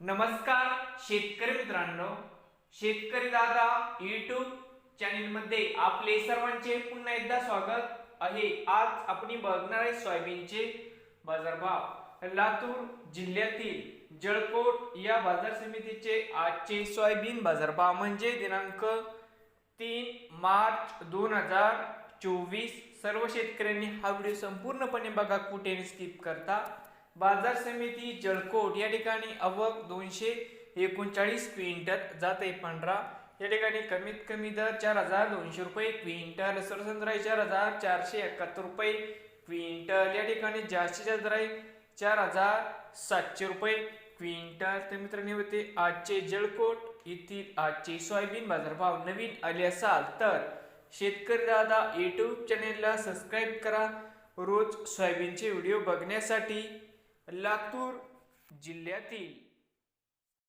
नमस्कार शेतकरी मित्रांनो शेतकरी दादा युट्यूब चॅनलमध्ये आपले सर्वांचे पुन्हा एकदा स्वागत आहे. आज आपण बघणार आहे सोयाबीनचे बाजारभाव. लातूर जिल्ह्यातील जळकोट या बाजार समितीचे आजचे सोयाबीन बाजारभाव म्हणजे दिनांक तीन मार्च दोन हजार चोवीस. सर्व शेतकऱ्यांनी हा व्हिडिओ संपूर्णपणे बघा कुठे स्किप करता. बाजार समिती जळकोट या ठिकाणी अवक दोनशे एकोणचाळीस क्विंटल जात आहे पंधरा या ठिकाणी कमीत कमी दर चार हजार दोनशे रुपये क्विंटल सरसंद्र आहे चार हजार चारशे एकाहत्तर रुपये क्विंटल. या ठिकाणी जास्तीत दर आहे चार हजार सातशे रुपये क्विंटल. तर मित्रांनी होते आजचे जळकोट. येथील आजचे सोयाबीन बाजारभाव नवीन आले असाल तर शेतकरी दादा यूट्यूब चॅनेलला सबस्क्राईब करा. रोज सोयाबीनचे व्हिडिओ बघण्यासाठी लातूर जिल्ह्यातील